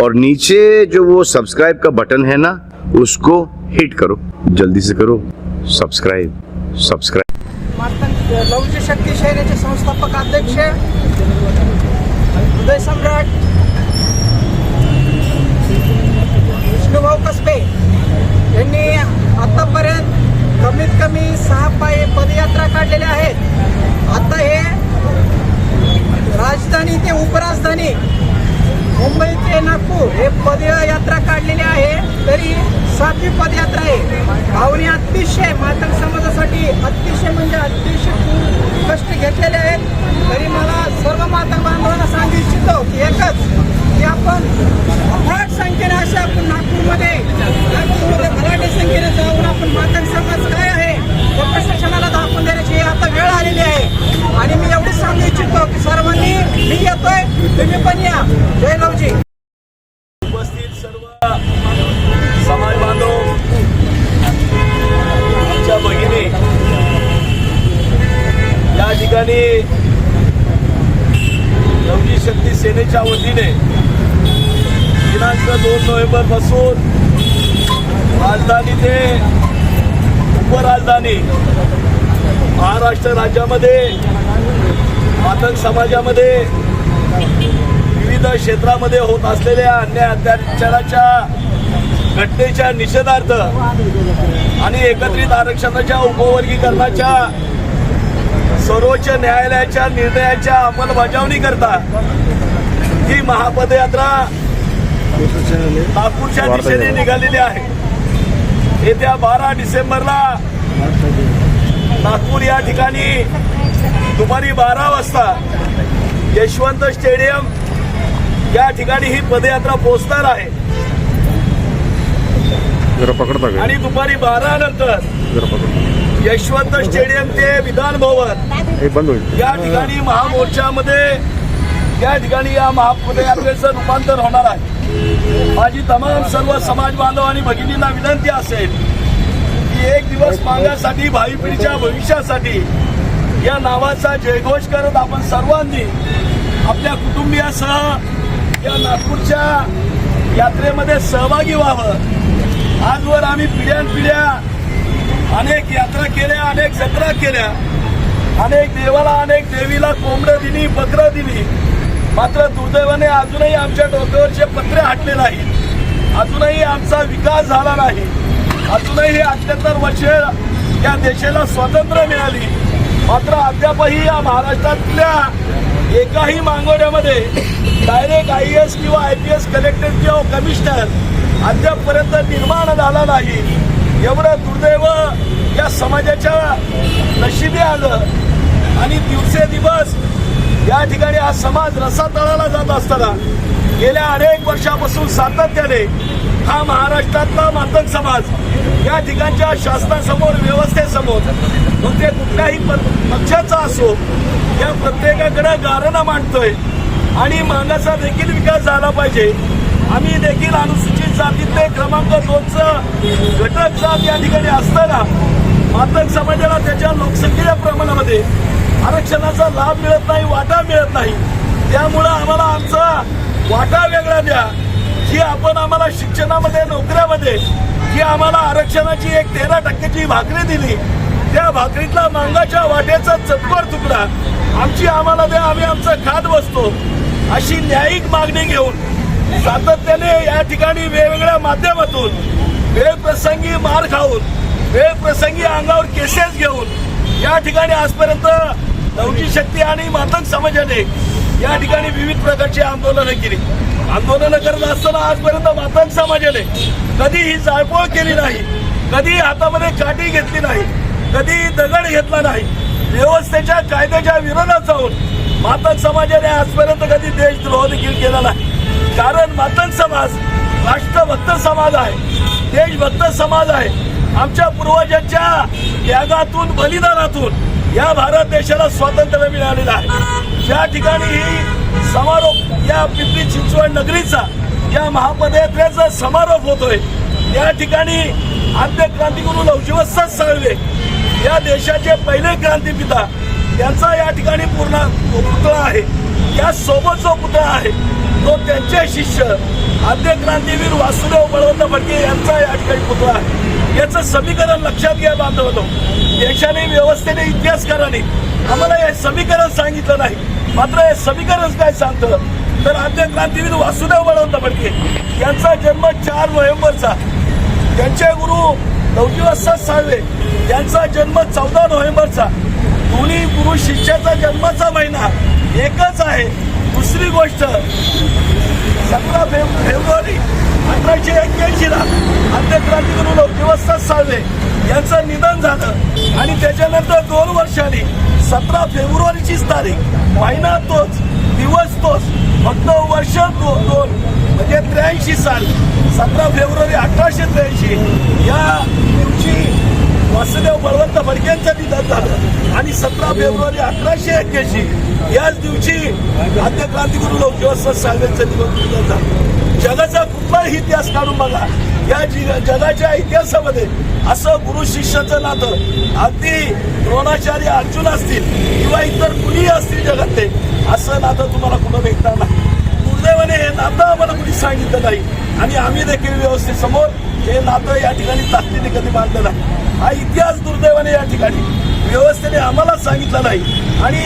और नीचे जो वो सब्सक्राइब का बटन है ना उसको हिट करो। जल्दी से करो। सब्सक्राइब सब्सक्राइब मार्तंड लवची शक्ती शहराचे संस्थापक अध्यक्ष उदय सम्राट। विष्णुभाऊ कसबे यांनी आतापर्यंत कमीत कमी सहा पाय पदयात्रा काढलेल्या आहेत. आता हे राजधानी ते उपराजधानी मुंबई ते नागपूर हे पदयात्रा काढलेली आहे. तरी सातवी पदयात्रा आहे. भावने अतिशय मातंग समाजासाठी अतिशय म्हणजे अतिशय खूप कष्ट घेतलेले आहेत. तरी मला सर्व मातंग बांधवांना सांगू इच्छितो की एकच की आपण अफाट संख्येने असे आपण नागपूरमध्ये नागपूरमध्ये मराठी संख्येने जाऊन आपण मातंग समाज काय आहे प्रशासनाला दाखवून देण्याची आता वेळ आलेली आहे आणि मी एवढंच सांगू इच्छितो की सर्वांनी मी येतोय तुम्ही पण या जय लवजी उपस्थित सर्व समाज बांधव आमच्या भगिनी या ठिकाणी लवजी शक्ती सेनेच्या वतीने दिनांक दोन नोव्हेंबरपासून राजधानी ते उपराजधानी महाराष्ट्र राज्यामध्ये मातंग समाजामध्ये विविध क्षेत्रामध्ये होत असलेल्या अन्याय अत्याचाराच्या घटनेच्या निषेधार्थ आणि एकत्रित आरक्षणाच्या उपवर्गीकरणाच्या सर्वोच्च न्यायालयाच्या निर्णयाच्या अंमलबजावणी करता ही महापदयात्रा नागपूरच्या दिशेने निघालेली आहे. येत्या बारा डिसेंबरला नागपूर या ठिकाणी दुपारी बारा वाजता यशवंत स्टेडियम या ठिकाणी ही पदयात्रा पोहोचणार आहे. आणि दुपारी बारा नंतर यशवंत स्टेडियम ते विधान भवन हे या ठिकाणी महामोर्चामध्ये या ठिकाणी या महापदयात्रेचं रूपांतर होणार आहे. माझी तमाम सर्व समाज बांधव आणि भगिनींना विनंती असेल की एक दिवस मागासाठी भावी पिढीच्या भविष्यासाठी या नावाचा जयघोष करत आपण सर्वांनी आपल्या कुटुंबियासह या नागपूरच्या यात्रेमध्ये सहभागी व्हावं. आजवर आम्ही पिढ्यानपिढ्या अनेक यात्रा केल्या अनेक जत्रा केल्या. अनेक देवाला अनेक देवीला कोंबडं दिली बकरं दिली. मात्र दुर्दैवाने अजूनही आमच्या डोक्यावरचे पत्रे हटले नाही अजूनही आमचा विकास झाला नाही. अजूनही अठ्याहत्तर वर्षे या देशाला स्वातंत्र्य मिळाली. मात्र अद्यापही या महाराष्ट्रातल्या एकाही मागवड्यामध्ये डायरेक्ट आय एस किंवा आय पी एस कलेक्टर किंवा कमिशनर अद्यापपर्यंत निर्माण झाला नाही. एवढं दुर्दैव या समाजाच्या नशिबी आलं. आणि दिवसेदिवस या ठिकाणी हा समाज रसातळाला जात असताना गेल्या अनेक वर्षापासून सातत्याने हा महाराष्ट्रातला मातक समाज या ठिकाणच्या शासनासमोर व्यवस्थेसमोर मग ते कुठल्याही प- पक्षाचा असो या प्रत्येकाकडे गारणं मांडतोय. आणि मागाचा देखील विकास झाला पाहिजे. आम्ही देखील अनुसूचित जातीतले क्रमांक दोनचं घटक जात या ठिकाणी असताना मातक समाजाला त्याच्या लोकसंख्येच्या प्रमाणामध्ये आरक्षणाचा लाभ मिळत नाही वाटा मिळत नाही. त्यामुळं आम्हाला आमचा वाटा वेगळा द्या. जी आपण आम्हाला शिक्षणामध्ये नोकऱ्यामध्ये जी आम्हाला आरक्षणाची एक तेरा टक्क्याची भाकरी दिली त्या भाकरीतला मांगाच्या वाट्याचा चतकोर तुकडा आमची आम्हाला द्या आम्ही आमचं खात बसतो. अशी न्यायिक मागणी घेऊन सातत्याने या ठिकाणी वेगवेगळ्या माध्यमातून वेळप्रसंगी मार खाऊन वेळप्रसंगी अंगावर केसेस घेऊन या ठिकाणी आजपर्यंत लवची शक्ती आणि मातंग समाजाने या ठिकाणी विविध प्रकारची आंदोलनं केली. आंदोलनं करत असताना आजपर्यंत मातंग समाजाने कधी ही जाळपोळ केली नाही कधी हातामध्ये काठी घेतली नाही कधी दगड घेतला नाही. व्यवस्थेच्या कायद्याच्या विरोधात जाऊन मातंग समाजाने आजपर्यंत कधी देशद्रोह देखील केला नाही. कारण मातंग समाज राष्ट्रभक्त समाज आहे देशभक्त समाज आहे. आमच्या पूर्वजांच्या त्यागातून बलिदानातून या भारत देशाला स्वातंत्र्य मिळालेलं आहे. ज्या ठिकाणी ही समारोप या पिंपरी चिंचवड नगरीचा या महापदयात्रेचा समारोप होतोय या ठिकाणी आद्य क्रांतिगुरु लवजीवस्त साळवे या देशाचे पहिले क्रांतीपिता त्यांचा या ठिकाणी पूर्ण पुतळा आहे. या सोबत जो पुतळा आहे तो त्यांचे शिष्य आद्य क्रांतीवीर वासुदेव बळवंत फडके यांचा या ठिकाणी पुतळा आहे. याचं समीकरण लक्षात घ्या बांधवतो देशाने व्यवस्थेने इतिहासकाराने आम्हाला हे समीकरण सांगितलं नाही. मात्र हे समीकरण काय सांगतं तर आद्य क्रांतीवीर वासुदेव बळवंत फडके यांचा जन्म चार नोव्हेंबरचा. त्यांचे गुरु नवजीवस्ता साळवे यांचा जन्म चौदा नोव्हेंबरचा. दोन्ही गुरु शिष्याचा जन्माचा महिना एकच आहे. दुसरी गोष्ट सतरा फेब्रुवारी अठराशे एक्क्याऐंशीला ला आद्य क्रांतिगुरु साळवे यांचं निधन झालं. आणि त्याच्यानंतर दोन वर्षांनी सतरा फेब्रुवारीचीच तारीख. महिना तोच दिवस तोच फक्त वर्ष दो, दोन म्हणजे त्र्याऐंशी साल. सतरा फेब्रुवारी अठराशे त्र्याऐंशी. या दिवशी वासुदेव बळवंत फडकेंचं निधन झालं. आणि सतरा फेब्रुवारी अठराशे एक्क्याऐंशी. याच दिवशी आद्य क्रांतिगुरु लोकदिवस साहेबांचं निधन झालं. जगाचा कुठलाही इतिहास काढून बघा. या जगाच्या इतिहासामध्ये असं गुरु शिष्याचं नातं अगदी द्रोणाचार्य अर्जुन असतील किंवा इतर कुणीही असतील जगातले असं नातं तुम्हाला कुठं भेटणार नाही. दुर्दैवाने हे नातं आम्हाला कुणी सांगितलं नाही. आणि आम्ही देखील व्यवस्थेसमोर हे नातं या ठिकाणी ताकदीने कधी बांधलं नाही. हा इतिहास दुर्दैवाने या ठिकाणी व्यवस्थेने आम्हाला सांगितलं नाही. आणि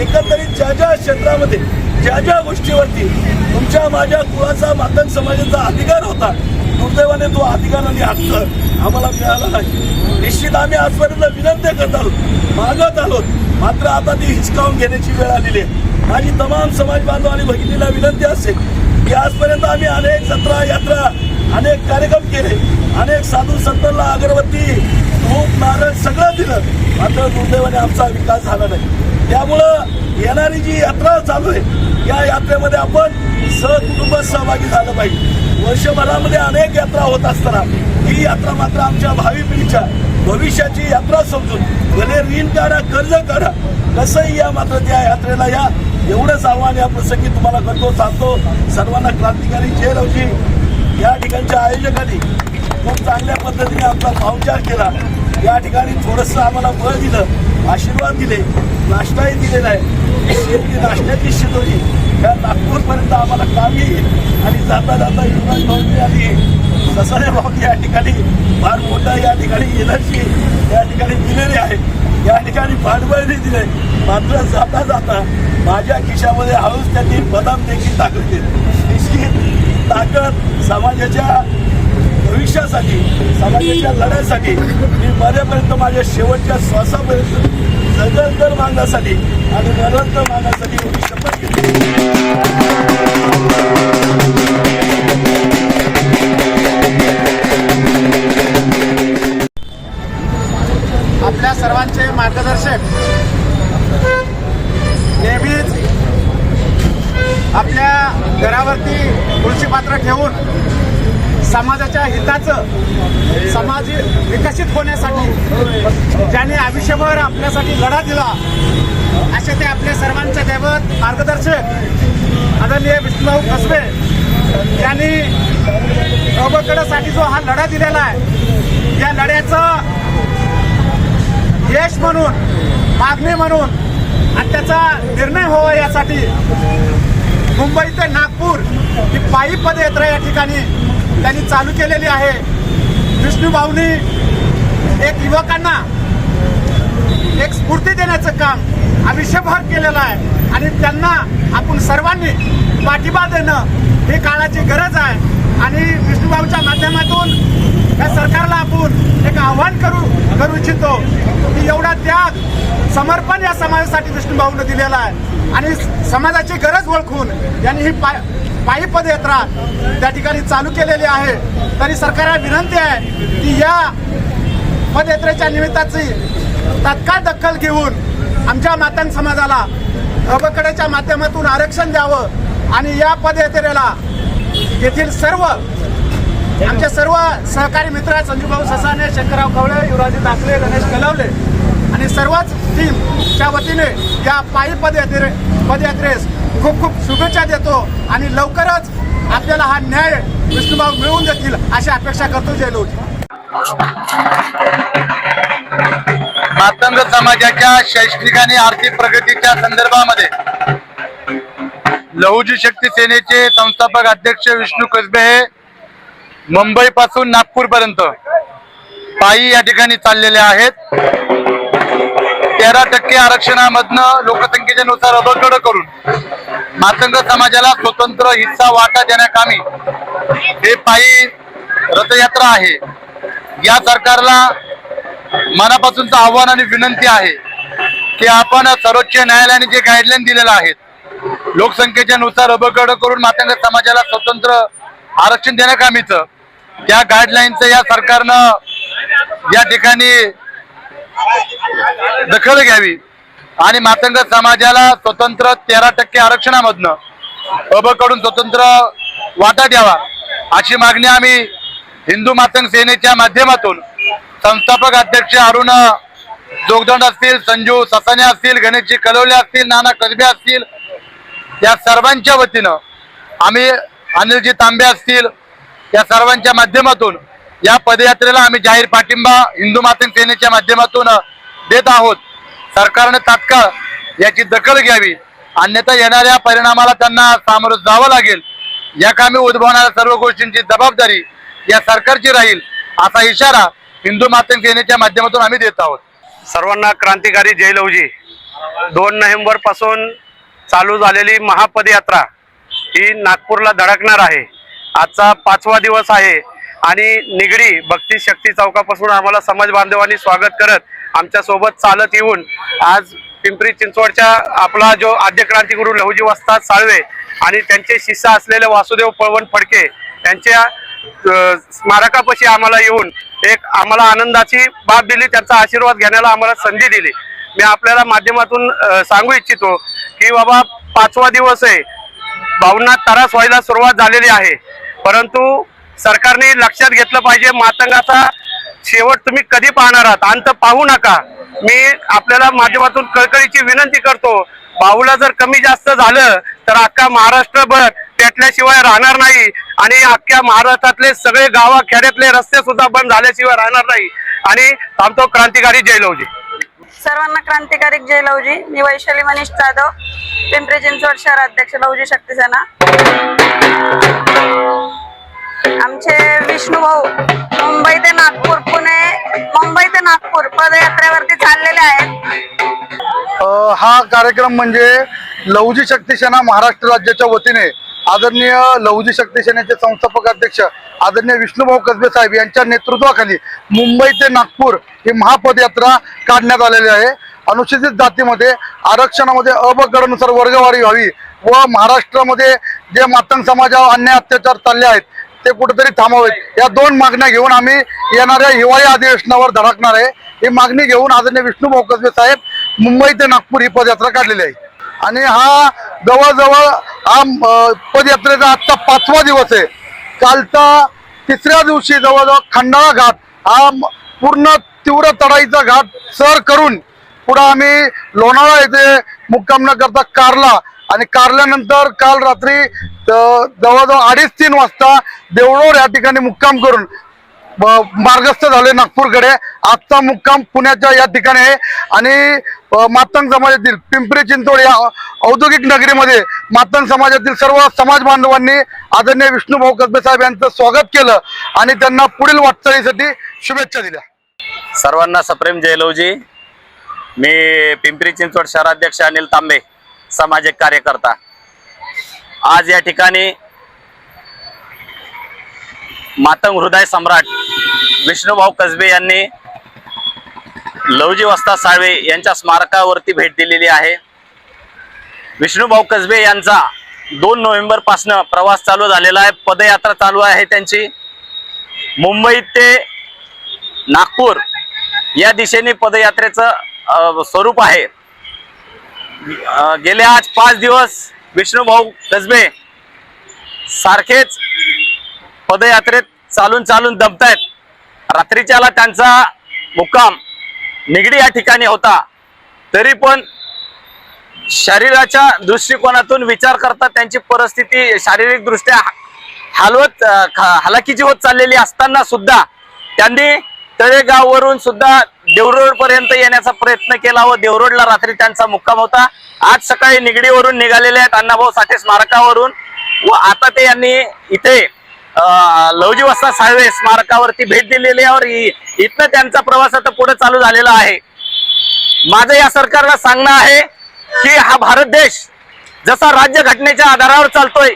एकंदरीत ज्या ज्या क्षेत्रामध्ये ज्या ज्या गोष्टीवरती तुमच्या माझ्या कुळाचा मातंग समाजाचा अधिकार होता दुर्दैवाने तो अधिकार आणि हक्क आम्हाला मिळाला नाही. निश्चित आम्ही आजपर्यंत विनंती करत आहोत मागत आलो मात्र आता ती हिचकावून घेण्याची वेळ आलेली आहे. माझी तमाम समाज बांधव आणि भगिनीला विनंती असेल की आजपर्यंत आम्ही अनेक जत्रा यात्रा अनेक कार्यक्रम केले. अनेक साधू संतांना अगरबत्ती धूप नारळ सगळं दिलं. मात्र दुर्दैवाने आमचा विकास झाला नाही. त्यामुळं येणारी जी यात्रा चालू आहे या यात्रेमध्ये आपण सहकुटुंब सहभागी झालं पाहिजे. वर्षभरामध्ये अनेक यात्रा होत असताना ही यात्रा मात्र आमच्या भावी पिढीच्या भविष्याची यात्रा समजून भले ऋण काढा कर्ज काढा कसंही या मात्र त्या यात्रेला या एवढंच आव्हान या प्रसंगी तुम्हाला करतो सांगतो. सर्वांना क्रांतिकारी जयरावजी या ठिकाणच्या आयोजकांनी पद्धतीने आपला पाहुणचार केला. या ठिकाणी थोडंसं आम्हाला बळ दिलं आशीर्वाद दिले नाश्ताही दिलेला आहे. शेती नाश्त्याची शिजवली या नागपूरपर्यंत आम्हाला काम येईल. आणि जाता जाता युवराज भाऊजी आली ससारे भाऊ या ठिकाणी फार मोठा या ठिकाणी एनर्जी या ठिकाणी दिलेली आहे. या ठिकाणी पाठबळही दिले. मात्र जाता जाता माझ्या खिशामध्ये हळूच त्यांनी बदाम देखील टाकले निश्चित ताकद समाजाच्या भविष्यासाठी समाजाच्या लढ्यासाठी मी मरेपर्यंत माझ्या शेवटच्या श्वासापर्यंत जगल मागण्यासाठी आणि नरंतर मागण्यासाठी मी शपथ घेतली समाजाच्या हिताचं समाज विकसित होण्यासाठी ज्याने आयुष्यभर आपल्यासाठी लढा दिला असे ते आपल्या सर्वांचे दैवत मार्गदर्शक आदरणीय विष्णुभाऊ कसबे यांनी प्रबकडसाठी जो हा लढा दिलेला आहे या लढ्याचं यश म्हणून मागणी म्हणून आणि त्याचा निर्णय व्हावा यासाठी मुंबई ते नागपूर ही पायी पदयात्रा या ठिकाणी त्यांनी चालू केलेली आहे. विष्णूभाऊनी एक युवकांना एक स्फूर्ती देण्याचं काम आयुष्यभर केलेलं आहे. आणि त्यांना आपण सर्वांनी पाठिंबा देणं ही काळाची गरज आहे. आणि विष्णूभाऊच्या माध्यमातून या सरकारला आपण एक आव्हान करू करू इच्छितो की एवढा त्याग समर्पण या समाजासाठी विष्णूभाऊनं दिलेला आहे. आणि समाजाची गरज ओळखून यांनी ही पाय पायी पदयात्रा त्या ठिकाणी चालू केलेली आहे. तरी सरकारला विनंती आहे की या पदयात्रेच्या निमित्ताची तात्काळ दखल घेऊन आमच्या मातंग समाजाला अबकड्याच्या माध्यमातून आरक्षण द्यावं आणि या पदयात्रेला येथील सर्व आमचे सर्व सहकारी मित्र संजूभाऊ ससाने शंकरराव कवळे युवराजी दाखले गणेश कलवले आणि सर्वच टीमच्या वतीने या पायी पदयात्रे पदयात्रेस खूप खूप शुभेच्छा देतो आणि लवकरच आपल्याला हा न्याय विष्णुभाऊ मिळवून देतील अशी अपेक्षा करतो जयलोजी मातंग समाजाच्या शैक्षणिक आणि आर्थिक प्रगतीच्या संदर्भामध्ये लहुजी शक्ती सेनेचे संस्थापक अध्यक्ष विष्णू कसबे हे मुंबई पासून नागपूर पर्यंत पायी या ठिकाणी चाललेले आहेत. तेरा टक्के आरक्षणामधनं लोकसंख्येच्या नुसार अबकड करून मातंग समाजाला स्वतंत्र हिस्सा वाटा देण्याकामी हे पायी रथयात्रा आहे. या सरकारला मनापासूनचं आव्हान आणि विनंती आहे की आपण सर्वोच्च न्यायालयाने जे गाईडलाईन दिलेलं आहेत लोकसंख्येच्या नुसार अबकड करून मातंग समाजाला स्वतंत्र आरक्षण देण्याकामीचं त्या गाईडलाईनचं या सरकारनं या ठिकाणी दखल घ्यावी. आणि मातंग समाजाला स्वतंत्र तेरा टक्के आरक्षणामधनं अबकडून स्वतंत्र वाटा द्यावा अशी मागणी आम्ही हिंदू मातंग सेनेच्या माध्यमातून संस्थापक अध्यक्ष अरुण जोगदंड असतील संजू ससाने असतील गणेशजी कलवले असतील नाना कसबे असतील या सर्वांच्या वतीनं आम्ही अनिलजी तांबे असतील या सर्वांच्या माध्यमातून या पदयात्रेला आम्ही जाहीर पाठिंबा हिंदू मातंग सेनेच्या माध्यमातून देत आहोत. सरकारने तात्काळ याची दखल घ्यावी. अन्यथा येणाऱ्या परिणामाला त्यांना सामोरं जावं लागेल. या कामी उद्भवणाऱ्या सर्व गोष्टींची जबाबदारी या सरकारची राहील असा इशारा हिंदू मातंग सेनेच्या माध्यमातून आम्ही देत आहोत. सर्वांना क्रांतिकारी जयलवजी दोन नोव्हेंबरपासून चालू झालेली महापदयात्रा ही नागपूरला धडकणार आहे. आजचा पाचवा दिवस आहे आणि निगडी भक्ती शक्ती चौकापासून आम्हाला समाज बांधवांनी स्वागत करत आमच्यासोबत चालत येऊन आज पिंपरी चिंचवडच्या आपला जो आद्य क्रांतिगुरू लहुजी वस्ताद साळवे आणि त्यांचे शिष्य असलेले वासुदेव पळवण फडके यांच्या स्मारकापाशी आम्हाला येऊन एक आम्हाला आनंदाची बाब दिली त्यांचा आशीर्वाद घेण्याला आम्हाला संधी दिली. मी आपल्याला माध्यमातून सांगू इच्छितो की बाबा पाचवा दिवस आहे. भावना त्रास व्हायला सुरुवात झालेली आहे. परंतु सरकारने लक्षात घेतलं पाहिजे मातंगाचा शेवट तुम्ही कधी पाहणार आहात? अंत पाहू नका. मी आपल्याला माध्यमातून कळकळीची विनंती करतो. भाऊला जर कमी जास्त झालं तर अख्खा महाराष्ट्रभर पेटल्याशिवाय राहणार नाही. आणि अख्ख्या महाराष्ट्रातले सगळे गावा खेड्यातले रस्ते सुद्धा बंद झाल्याशिवाय राहणार नाही. आणि थांबतो क्रांतिकारी जयलवजी सर्वांना क्रांतिकारी जयलवजी मी वैशाली मनीष जाधव. पिंपरी चिंचवड शहर अध्यक्ष लवजी शक्तीसेना. आमचे विष्णू भाऊ मुंबई ते नागपूर पुणे मुंबई ते नागपूर पदयात्रेवरती चाललेले आहेत. हा कार्यक्रम म्हणजे लवजी शक्ती सेना महाराष्ट्र राज्याच्या वतीने आदरणीय लवजी शक्ती सेनेचे संस्थापक अध्यक्ष आदरणीय विष्णुभाऊ कसबे साहेब यांच्या नेतृत्वाखाली मुंबई ते नागपूर ही महापदयात्रा काढण्यात आलेली आहे. अनुसूचित जातीमध्ये आरक्षणामध्ये अबगडानुसार वर्गवारी व्हावी व महाराष्ट्रामध्ये जे मातंग समाजावर अन्याय अत्याचार चालले आहेत ते कुठेतरी थांबावेत या दोन मागण्या घेऊन आम्ही येणाऱ्या हिवाळी अधिवेशनावर धडकणार आहे. ही मागणी घेऊन आदरणीय विष्णू कसबे साहेब मुंबई ते नागपूर ही पदयात्रा काढलेली आहे. आणि हा जवळजवळ हा पदयात्रेचा आजचा पाचवा दिवस आहे. कालचा तिसऱ्या दिवशी जवळजवळ खंडाळा घाट हा पूर्ण तीव्र तडाईचा घाट सर करून पुढं आम्ही लोणावळा येथे मुक्काम न करता कारला आणि कारल्यानंतर काल रात्री जवळजवळ अडीच तीन वाजता देवळोर या ठिकाणी मुक्काम करून मार्गस्थ झाले नागपूरकडे. आजचा मुक्काम पुण्याच्या या ठिकाणी आहे. आणि मातंग समाजातील पिंपरी चिंचवड या औद्योगिक नगरीमध्ये मातंग समाजातील सर्व समाज बांधवांनी आदरणीय विष्णूभाऊ कसबे साहेब यांचं स्वागत केलं आणि त्यांना पुढील वाटचालीसाठी शुभेच्छा दिल्या. सर्वांना सप्रेम जयलवजी मी पिंपरी चिंचवड शहराध्यक्ष अनिल तांबे. सामाजिक कार्यकर्ता. आज या ठिकाणी मातंग हृदय सम्राट विष्णुभाऊ कसबे यांनी लवजी वस्ता साळवे यांच्या स्मारकावरती भेट दिलेली आहे. विष्णुभाऊ कसबे यांचा दोन नोव्हेंबर पासनं प्रवास चालू झालेला आहे. पदयात्रा चालू आहे त्यांची. मुंबई ते नागपूर या दिशेने पदयात्रेचं स्वरूप आहे. गेले आज पाच दिवस विष्णुभाऊ कसबे सारखेच पदयात्रेत चालून चालून दमतायत. रात्रीच्याला त्यांचा मुक्काम निगडी या ठिकाणी होता. तरी पण शरीराच्या दृष्टिकोनातून विचार करता त्यांची परिस्थिती शारीरिक दृष्ट्या हालवत अ, होत चाललेली असताना सुद्धा त्यांनी तळेगाववरून सुद्धा देवरोड पर्यंत येण्याचा प्रयत्न केला व देवरोडला रात्री त्यांचा मुक्काम होता. आज सकाळी निगडीवरून निघालेले आहेत अण्णाभाऊ साठे स्मारकावरून व आता ते यांनी इथे लवजी वस्ता साळवे स्मारकावरती भेट दिलेली आहे इथनं त्यांचा प्रवास आता पुढे चालू झालेला आहे. माझं या सरकारला सांगणं आहे की हा भारत देश जसा राज्य घटनेच्या आधारावर चालतोय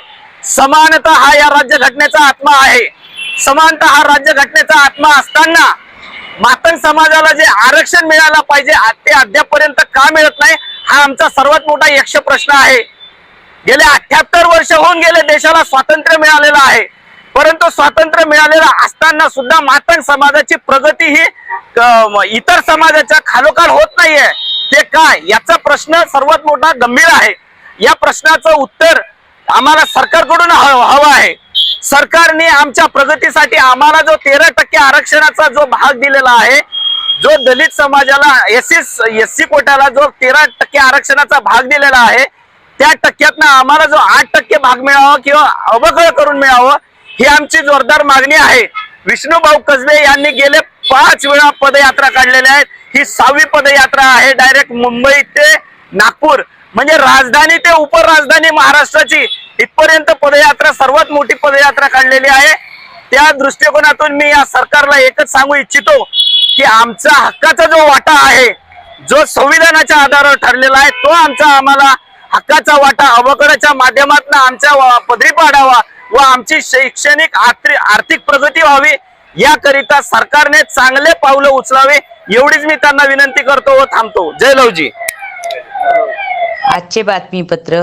समानता हा या राज्य घटनेचा आत्मा आहे. समानता हा राज्य घटनेचा आत्मा असताना मातंग समाजाला जे आरक्षण मिळायला पाहिजे आ- ते अद्यापर्यंत का मिळत नाही हा आमचा सर्वात मोठा यक्ष प्रश्न आहे. गेले अठ्याहत्तर वर्ष होऊन गेले देशाला स्वातंत्र्य मिळालेलं आहे. परंतु स्वातंत्र्य मिळालेलं असताना सुद्धा मातंग समाजाची प्रगती ही इतर समाजाच्या खालोखाल होत नाहीये. ते काय याचा प्रश्न सर्वात मोठा गंभीर आहे. या प्रश्नाचं उत्तर आम्हाला सरकारकडून हवं हवं आहे. सरकारने आमच्या प्रगतीसाठी आम्हाला जो तेरा टक्के आरक्षणाचा जो भाग दिलेला आहे जो दलित समाजाला एस एस सी कोट्याला जो तेरा टक्के आरक्षणाचा भाग दिलेला आहे त्या टक्क्यातनं आम्हाला जो आठ टक्के भाग मिळावा किंवा अवकळ करून मिळावं ही आमची जोरदार मागणी आहे. विष्णूभाऊ कसबे यांनी गेले पाच वेळा पदयात्रा काढलेल्या आहेत. ही सहावी पदयात्रा आहे डायरेक्ट मुंबई ते नागपूर. म्हणजे राजधानी ते उपराजधानी महाराष्ट्राची. इथपर्यंत पदयात्रा सर्वात मोठी पदयात्रा काढलेली आहे. त्या दृष्टिकोनातून मी या सरकारला एकच सांगू इच्छितो की आमचा हक्काचा जो वाटा आहे जो संविधानाच्या आधारावर ठरलेला आहे तो आमचा आम्हाला हक्काचा वाटा अवकडाच्या माध्यमातून आमच्या पदरी पाडावा व आमची शैक्षणिक आर्थिक आर्थिक प्रगती व्हावी याकरिता सरकारने चांगले पावलं उचलावे एवढीच मी त्यांना विनंती करतो व थांबतो. जय लवजी. आजचे बातमीपत्र